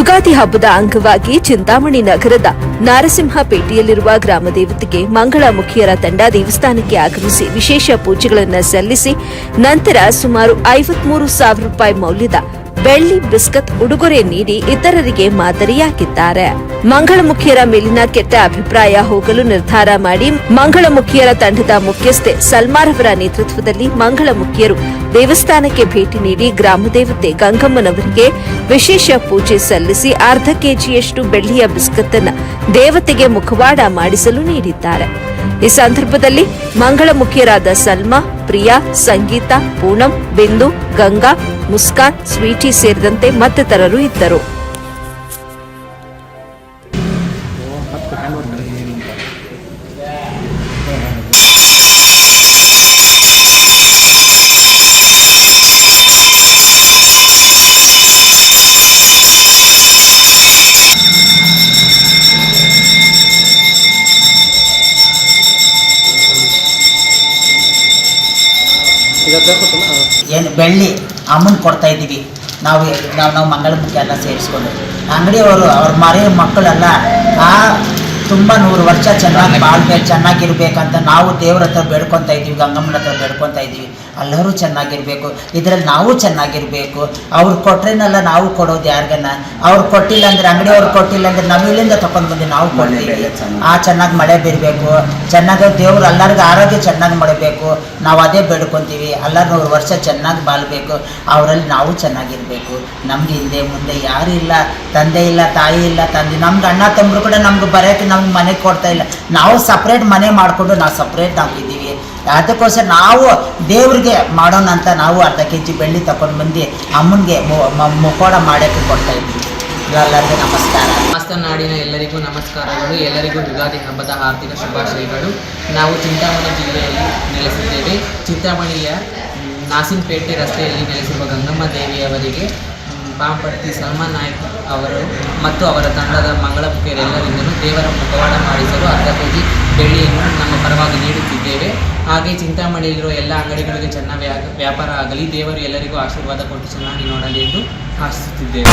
ಯುಗಾದಿ ಹಬ್ಬದ ಅಂಗವಾಗಿ ಚಿಂತಾಮಣಿ ನಗರದ ನಾರಸಿಂಹಪೇಟೆಯಲ್ಲಿರುವ ಗ್ರಾಮ ದೇವತೆಗೆ ಮಂಗಳಮುಖಿಯರ ತಂಡ ದೇವಸ್ಥಾನಕ್ಕೆ ಆಗಮಿಸಿ ವಿಶೇಷ ಪೂಜೆಗಳನ್ನು ಸಲ್ಲಿಸಿ ನಂತರ ಸುಮಾರು ಐವತ್ಮೂರು ಸಾವಿರ ರೂಪಾಯಿ ಮೌಲ್ಯದ ಬೆಳ್ಳಿ ಬಿಸ್ಕತ್ ಉಡುಗೊರೆ ನೀಡಿ ಇತರರಿಗೆ ಮಾದರಿಯಾಗಿದ್ದಾರೆ. ಮಂಗಳಮುಖಿಯರ ಮೇಲಿನ ಕೆಟ್ಟ ಅಭಿಪ್ರಾಯ ಹೋಗಲು ನಿರ್ಧಾರ ಮಾಡಿ ಮಂಗಳಮುಖಿಯರ ತಂಡದ ಮುಖ್ಯಸ್ಥೆ ಸಲ್ಮಾರವರ ನೇತೃತ್ವದಲ್ಲಿ ಮಂಗಳಮುಖಿಯರು ದೇವಸ್ಥಾನಕ್ಕೆ ಭೇಟಿ ನೀಡಿ ಗ್ರಾಮದೇವತೆ ಗಂಗಮ್ಮನವರಿಗೆ ವಿಶೇಷ ಪೂಜೆ ಸಲ್ಲಿಸಿ ಅರ್ಧ ಕೆಜಿಯಷ್ಟು ಬೆಳ್ಳಿಯ ಬಿಸ್ಕತ್ ಅನ್ನು ದೇವತೆಗೆ ಮುಖವಾಡ ಮಾಡಿಸಲು ನೀಡಿದ್ದಾರೆ. ಈ ಸಂದರ್ಭದಲ್ಲಿ ಮಂಗಳಮುಖಿಯರಾದ ಸಲ್ಮಾ ಪ್ರಿಯಾ ಸಂಗೀತ ಪೂನಂ ಬಿಂದು ಗಂಗಾ ಮುಸ್ಕಾನ್ ಸ್ವೀಟಿ ಸೇರಿದಂತೆ ಮತ್ತಿತರರು ಇದ್ದರು. ಏನು ಬೆಳ್ಳಿ ಅಮ್ಮನ ಕೊಡ್ತಾ ಇದ್ದೀವಿ. ನಾವು ನಾವು ನಾವು ಮಂಗಳಮುಖಿ ಎಲ್ಲ ಸೇರಿಸ್ಕೊಂಡು. ಅಂಗಡಿಯವರು, ಅವ್ರ ಮರಿ ಮಕ್ಕಳೆಲ್ಲ ಆ ತುಂಬ ನೂರು ವರ್ಷ ಚೆನ್ನಾಗಿ ಬಾಳ್ಬೇಕು ಚೆನ್ನಾಗಿರ್ಬೇಕಂತ ನಾವು ದೇವ್ರ ಹತ್ರ ಬೇಡ್ಕೊತಾ ಇದ್ದೀವಿ ಗಂಗಮ್ಮನ ಹತ್ರ ಬೇಡ್ಕೊತಾ ಇದ್ದೀವಿ. ಎಲ್ಲರೂ ಚೆನ್ನಾಗಿರ್ಬೇಕು. ಇದರಲ್ಲಿ ನಾವು ಚೆನ್ನಾಗಿರ್ಬೇಕು. ಅವ್ರು ಕೊಟ್ರೇನಲ್ಲ ನಾವು ಕೊಡೋದು ಯಾರಿಗನ್ನ ಅವ್ರು ಕೊಟ್ಟಿಲ್ಲ ಅಂದ್ರೆ ಅಂಗಡಿಯವ್ರು ಕೊಟ್ಟಿಲ್ಲ ಅಂದ್ರೆ ನಾವು ಇಲ್ಲಿಂದ ತಗೊಂಡು ಬಂದು ನಾವು ಕೊಡ್ತೀವಿ. ಆ ಚೆನ್ನಾಗಿ ಮಳೆ ಬೀರಬೇಕು. ಚೆನ್ನಾಗಿ ದೇವ್ರು ಎಲ್ಲರಿಗೂ ಆರೋಗ್ಯ ಚೆನ್ನಾಗಿ ಮಾಡಬೇಕು. ನಾವು ಅದೇ ಬೇಡ್ಕೊತೀವಿ. ಎಲ್ಲರೂ ನೂರು ವರ್ಷ ಚೆನ್ನಾಗಿ ಬಾಳ್ಬೇಕು. ಅವರಲ್ಲಿ ನಾವು ಚೆನ್ನಾಗಿರ್ಬೇಕು. ನಮ್ಗೆ ಹಿಂದೆ ಮುಂದೆ ಯಾರು ಇಲ್ಲ ತಂದೆ ಇಲ್ಲ ತಾಯಿ ಇಲ್ಲ ತಂದೆ. ನಮ್ಗೆ ಅಣ್ಣ ತಮ್ಮರು ಕೂಡ ನಮ್ಗೆ ಬರೋಕ್ಕೆ ನಮ್ಗೆ ಮನೆ ಕೊಡ್ತಾ ಇಲ್ಲ. ನಾವು ಸಪ್ರೇಟ್ ಮನೆ ಮಾಡಿಕೊಂಡು ನಾವು ಸಪ್ರೇಟ್ ಆಗಿದ್ದೀವಿ. ಅದಕ್ಕೋಸ್ಕರ ನಾವು ದೇವ್ರಿಗೆ ಮಾಡೋಣ ಅಂತ ನಾವು ಅರ್ಧ ಕೆ ಜಿ ಬೆಳ್ಳಿ ತಗೊಂಡು ಬಂದು ಅಮ್ಮನಿಗೆ ಮುಖೋಡ ಮಾಡೋಕ್ಕೆ ಕೊಡ್ತಾ ಇದ್ದೀವಿ ಎಲ್ಲರಿಗೂ ನಮಸ್ಕಾರ. ಸಮಸ್ತ ನಾಡಿನ ಎಲ್ಲರಿಗೂ ನಮಸ್ಕಾರಗಳು. ಎಲ್ಲರಿಗೂ ಯುಗಾದಿ ಹಬ್ಬದ ಆರ್ಥಿಕ ಶುಭಾಶಯಗಳು. ನಾವು ಚಿಂತಾಮಣಿ ಜಿಲ್ಲೆಯಲ್ಲಿ ನೆಲೆಸಿದ್ದೇವೆ. ಚಿಂತಾಮಣಿಯ ನಾಸಿನ್ಪೇಟೆ ರಸ್ತೆಯಲ್ಲಿ ನೆಲೆಸಿರುವ ಗಂಗಮ್ಮ ದೇವಿಯವರಿಗೆ ಪಾಂಪಟ್ಟಿ ಸಲ್ಮಾನ್ ನಾಯ್ಕ್ ಅವರು ಮತ್ತು ಅವರ ತಂಡದ ಮಂಗಳಮುಖಿಯರೆಲ್ಲರಿಂದಲೂ ದೇವರ ಮುಖವಾಡ ಮಾಡಿಸಲು ಅರ್ಧ ಕೆ ಜಿ ಬೆಳ್ಳಿಯನ್ನು ನಮ್ಮ ಪರವಾಗಿ ನೀಡುತ್ತಿದ್ದೇವೆ. ಹಾಗೆ ಚಿಂತಾಮಣಿಯಲ್ಲಿರುವ ಎಲ್ಲ ಅಂಗಡಿಗಳಿಗೆ ಚೆನ್ನಾಗಿ ವ್ಯಾ- ವ್ಯಾಪಾರ ಆಗಲಿ, ದೇವರು ಎಲ್ಲರಿಗೂ ಆಶೀರ್ವಾದ ಕೊಟ್ಟು ಚೆನ್ನಾಗಿ ನೋಡಲಿ ಎಂದು ಆಶಿಸುತ್ತಿದ್ದೇವೆ.